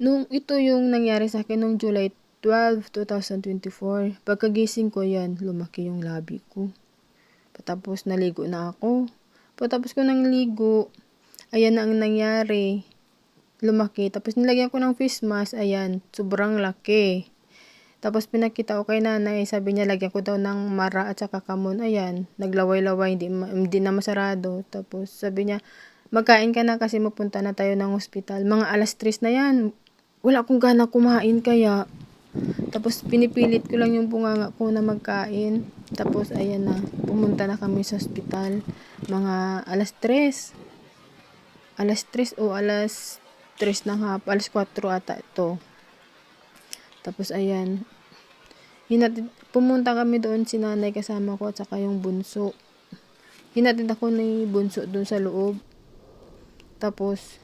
Nung ito yung nangyari sa akin nung July 12, 2024. Pagkagising ko yan, lumaki yung labi ko. Patapos naligo na ako. Patapos ko nang ligo, ayan na ang nangyari. Lumaki. Tapos nilagyan ko ng face mask, ayan, sobrang laki. Tapos pinakita ko kay nanay, sabi niya lagyan ko daw ng mara at saka kamon. Ayan, naglaway-laway, hindi, hindi na masarado. Tapos sabi niya, magkain ka na kasi mapunta na tayo ng ospital. Mga alas 3 na yan. Wala akong gana kumain kaya. Tapos pinipilit ko lang yung bunganga ko na magkain. Tapos ayan na, pumunta na kami sa ospital. Mga alas 3. Alas 3 o alas 3 ng hapon. Alas 4 ata ito. Tapos ayan, hinatid, pumunta kami doon si nanay kasama ko at saka yung bunso. Hinatid ako ni bunso doon sa loob. Tapos,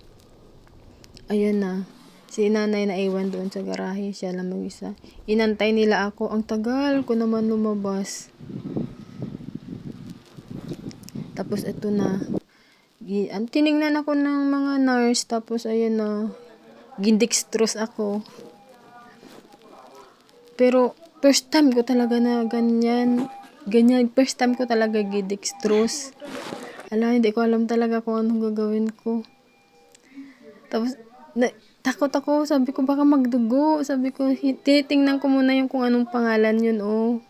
ayan na, si nanay na iwan doon sa garahe, siya lang mag-isa. Inantay nila ako, ang tagal ko naman lumabas. Tapos ito na, gi- an- tiningnan ako ng mga nurse, tapos ayan na, gindextrose ako. Pero, first time ko talaga na ganyan. Ganyan, first time ko talaga gidextrose. Ala, hindi ko alam talaga kung anong gagawin ko. Tapos, na, takot ako. Sabi ko, baka magdugo. Sabi ko, tinitingnan ko muna yung kung anong pangalan yun, oh.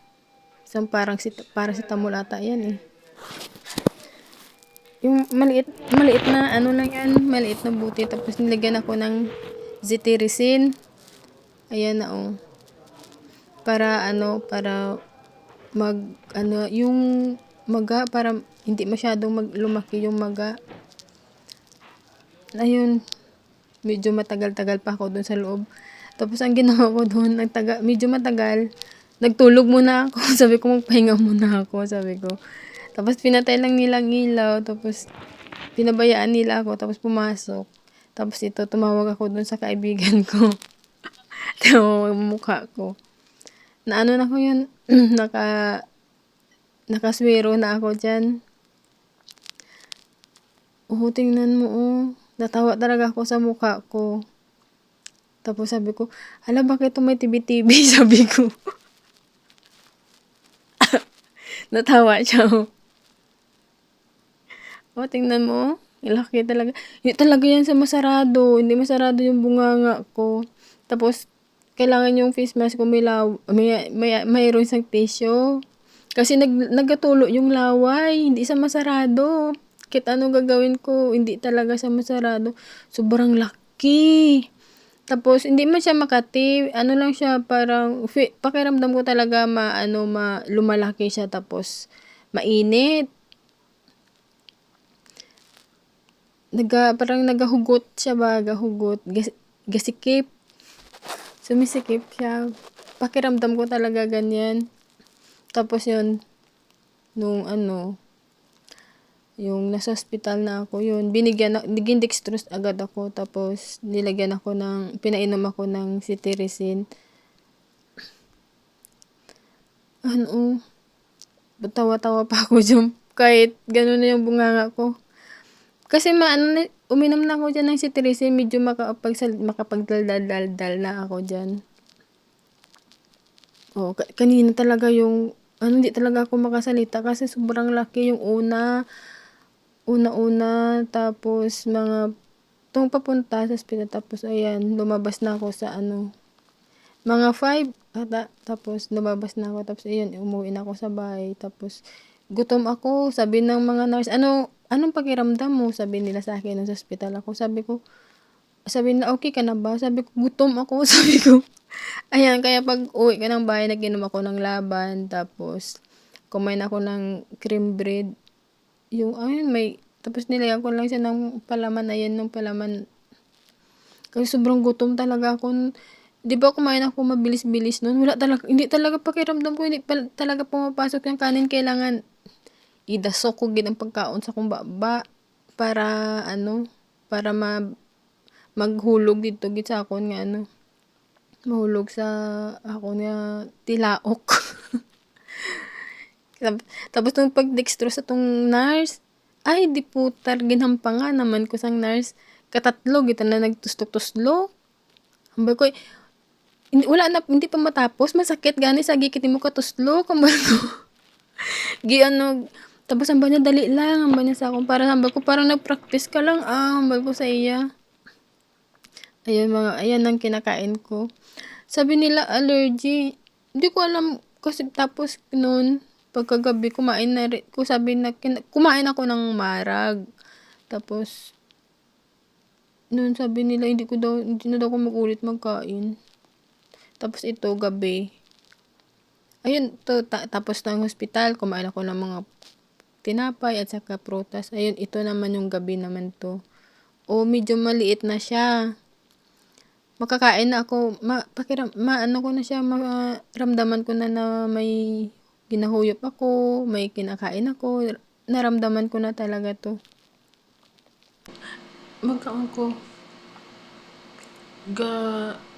Isang parang si, para si Tamulata yan, eh. Yung maliit, maliit na, ano lang yan, maliit na buti. Tapos nilagyan ako ng zitirizin. Ayan na, oh para ano para mag ano yung maga para hindi masyadong mag, lumaki yung maga ayun medyo matagal-tagal pa ako doon sa loob. Tapos ang ginawa ko doon nagtaga, medyo matagal nagtulog muna ako. Sabi ko magpahinga muna ako sabi ko. Tapos pinatay lang nilang ilaw tapos pinabayaan nila ako tapos pumasok. Tapos ito tumawag ako doon sa kaibigan ko. Ang mukha ko. Na ano na ko yun, naka, nakaswero na ako dyan. Oo, tingnan mo, oh. Natawa talaga ako sa mukha ko. Tapos sabi ko, hala, bakit ito may tibi-tibi? Sabi ko. Natawa siya, oh. Oh, tingnan mo, oh. Ilaki talaga. Hindi talaga yan sa masarado. Hindi masarado yung bunganga ko. Tapos, kailangan yung face mask ko may, law, may, may, mayroon isang tissue. Kasi nag, nagatulo yung laway, hindi sa masarado. Kit ano gagawin ko, hindi talaga sa masarado. Sobrang laki. Tapos, hindi man siya makati. Ano lang siya, parang, pakiramdam ko talaga ma, ano, ma, lumalaki siya. Tapos, mainit. Naga, parang nagahugot siya ba, gahugot. Gas, gasikip sumisikip siya. Pakiramdam ko talaga ganyan. Tapos yun, nung ano, yung nasa hospital na ako, yun, binigyan, naging dextrose agad ako. Tapos, nilagyan ako ng, pinainom ako ng cetirizine. Ano, tawa-tawa pa ako dyan. Kahit gano'n na yung bunganga ko. Kasi maano uminom na ako dyan ng cetirizine, medyo makapag, makapagdaldal-daldal na ako dyan. Oh, kanina talaga yung, ano, hindi talaga ako makasalita kasi sobrang laki yung una, una-una, tapos mga, itong papunta sa hospital, tapos ayan, lumabas na ako sa ano, mga 5, ata, tapos lumabas na ako, tapos ayan, umuwi na ako sa bahay, tapos gutom ako, sabi ng mga nurse, ano, anong pakiramdam mo? Sabi nila sa akin nung sa hospital ako. Sabi ko, sabi na, okay ka na ba? Sabi ko, gutom ako. Sabi ko, ayan, kaya pag uwi ka ng bahay, naginom ako ng laban, tapos, kumain ako ng cream bread. Yung, ayun, may, tapos nilagyan ko lang siya ng palaman, ayan, ng palaman. Kasi sobrang gutom talaga ako. Di ba kumain ako mabilis-bilis noon? Wala talaga, hindi talaga pakiramdam ko, hindi pa, talaga pumapasok yung kanin. Kailangan idasok ko gid ang pagkaon sa kong baba para ano para ma maghulog dito gid sa akon nga ano mahulog sa ako nga tilaok tapos nung pag dextro sa tong nurse ay di putar ginhampanga naman ko sang nurse katatlo gita na nagtustok-tuslo Ambal ko, hindi, wala na, hindi pa matapos, masakit gani sa gikit mo katuslo, kambal ko. Gi ano, tapos ambal niya, dali lang, ambal niya sa akong, para ambal ko, parang nag-practice ka lang, ah, ambal ko sa iya. Ayan mga, ayan ang kinakain ko. Sabi nila allergy. Hindi ko alam kasi tapos noon pagkagabi kumain na rin, ko sabi na kumain ako ng marag. Tapos noon sabi nila hindi ko daw hindi na daw ako magulit magkain. Tapos ito gabi. Ayun to ta- tapos ng hospital kumain ako ng mga tinapay at saka prutas. Ayun ito naman yung gabi naman to. O medyo maliit na siya makakain na ako, ma, pakiram, ma, ano ko na siya, maramdaman ko na na may ginahuyop ako, may kinakain ako, naramdaman ko na talaga to. Magkaon ko, ga,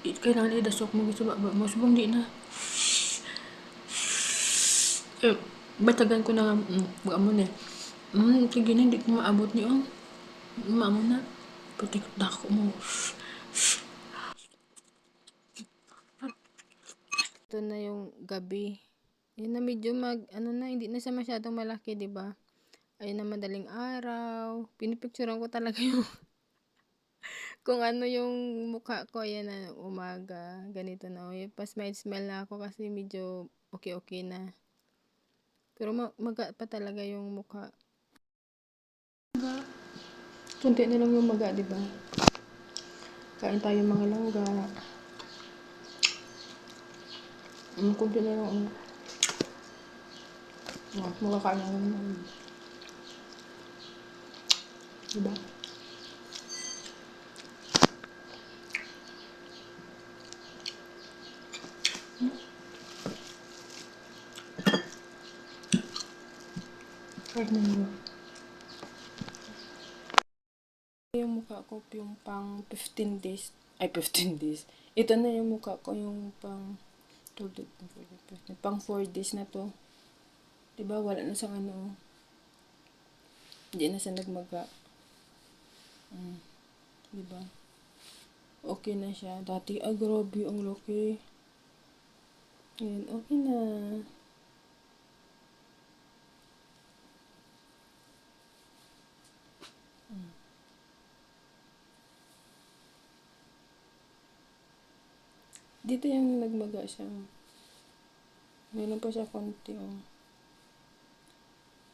kailangan idasok mo gusto ba, ba mo, subong di na. Eh, batagan ko na, mm, wag mo na. Mm, sige na, hindi ko maabot niyo. Maamo na. Pati dako mo. Ito na yung gabi. Yun na medyo mag, ano na, hindi na siya masyadong malaki, di ba? Ayun na madaling araw. Pinipicturean ko talaga yung kung ano yung mukha ko. Ayan na, umaga. Ganito na. Oh, pa smile smile na ako kasi medyo okay-okay na. Pero ma- maga pa talaga yung mukha. Maga. Kunti na lang yung maga, di ba? Kain tayo mga langga. Kunti na lang. Oh, makakain na naman. Diba? Kahit na yun. Yung mukha ko yung pang 15 days. Ay, 15 days. Ito na yung mukha ko yung pang 12, 13, 14, pang 4 days na to. Diba, wala na sa ano. Hindi na siya nagmaga. Mm. Diba? Okay na siya. Dati, ah, grabe, ang laki. Ngayon, okay na. Mm. Dito yung nagmaga siya. Meron pa siya konti, oh.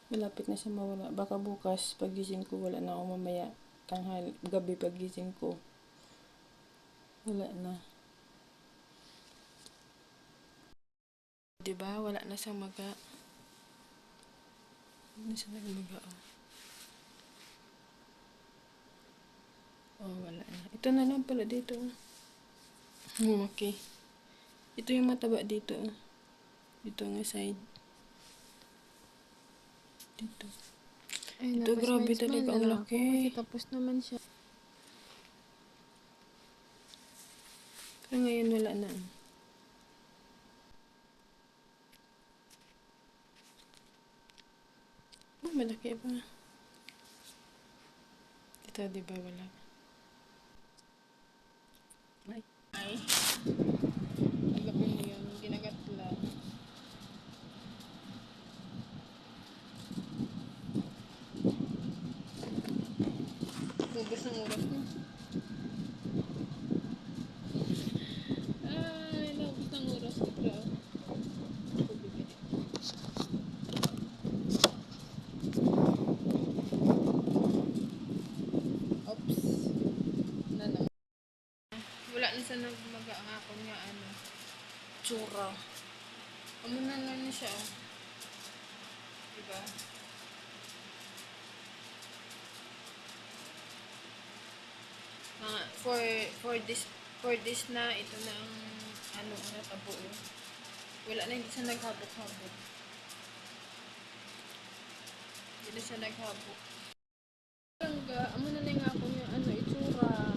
Malapit na siya mawala. Baka bukas, pagising ko, wala na ako mamaya. Tanghal, gabi pagising ko. Wala na. Diba? Wala na siyang maga. Hindi siya nagmaga, oh. Oh, wala na. Ito na lang pala dito, oh. Okay. Ito yung mataba dito, oh. Dito nga side. Dito. Ay, Ito, grabe talaga, ang laki. Tapos naman siya. Pero ngayon wala na. Oh, malaki pa. Ito, di ba wala? Ay. Ay. Agapin mo yun. Ginagat lang. Ubus ng oras ko. Ay, naubos ng oras ko. Bro. Oops. Na naman. Wala na sa nagmag-aakon nga ano. Tsura. Ano na lang siya oh. Diba? Mga for for this for this na ito na ang ano na tabo oh. Wala na hindi siya naghabok-habok. Hindi na siya naghabok. Langga, amo na yung ano itsura.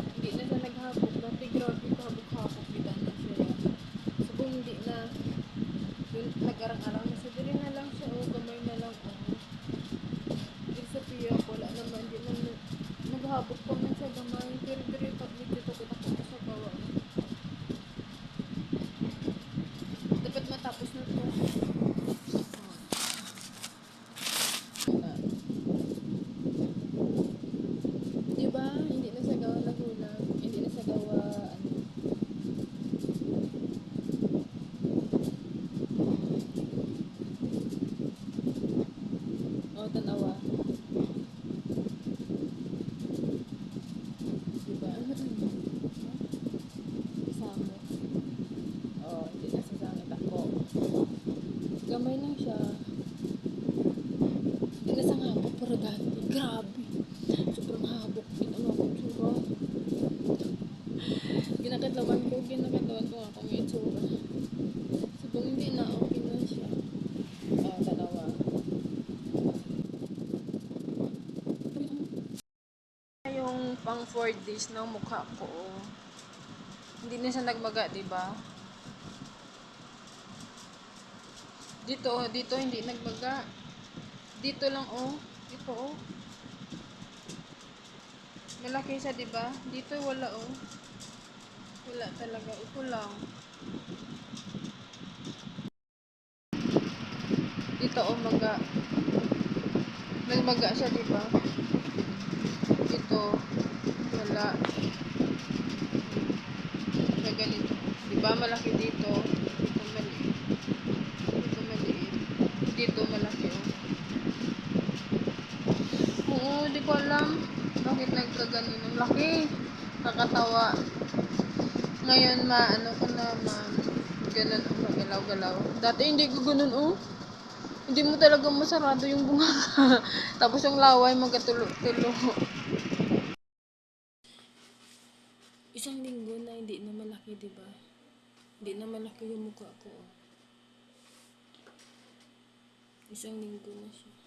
Hindi na siya naghabok. Dati grabe habok-habok bitan na siya. So kung hindi na yun, nag-arang-arang na siya, dili na lang siya, oh, gamay na lang, oh. Ibig sabihin, wala naman, hindi na naghabok pa man siya gamay. Pero pero pag medyo takot Gamay lang siya. Tigas ang habok pero dati. Grabe. Sobrang habok. Ginawa ko tsura. Ginakatlawan ko. Ginakatlawan ko ako ng itsura. Sabang hindi na okay na siya. Ah, tanawa. Pang 4 days ng mukha ko. oh. Hindi na siya nagmaga, di ba? Dito, oh, dito hindi nagmaga. Dito lang oh. Dito oh. Malaki siya, di ba? Dito wala oh. Wala talaga. Ito lang. Dito oh, maga. Nagmaga siya, di ba? Ito, wala. Na ganito. Di ba malaki dito? Dito maliit. Dito maliit. Dito malaki oh. Oo, di ko alam. Bakit nagkaganon ang laki? Nakatawa. Ngayon, maano ko na, ma, ganun, oh, magalaw-galaw. Dati hindi ko ganun, oh. Hindi mo talaga masarado yung bunga. Tapos yung laway magkatulo-tulo. Isang linggo na hindi na malaki, di ba? Hindi na malaki yung mukha ko. oh. Isang linggo na siya.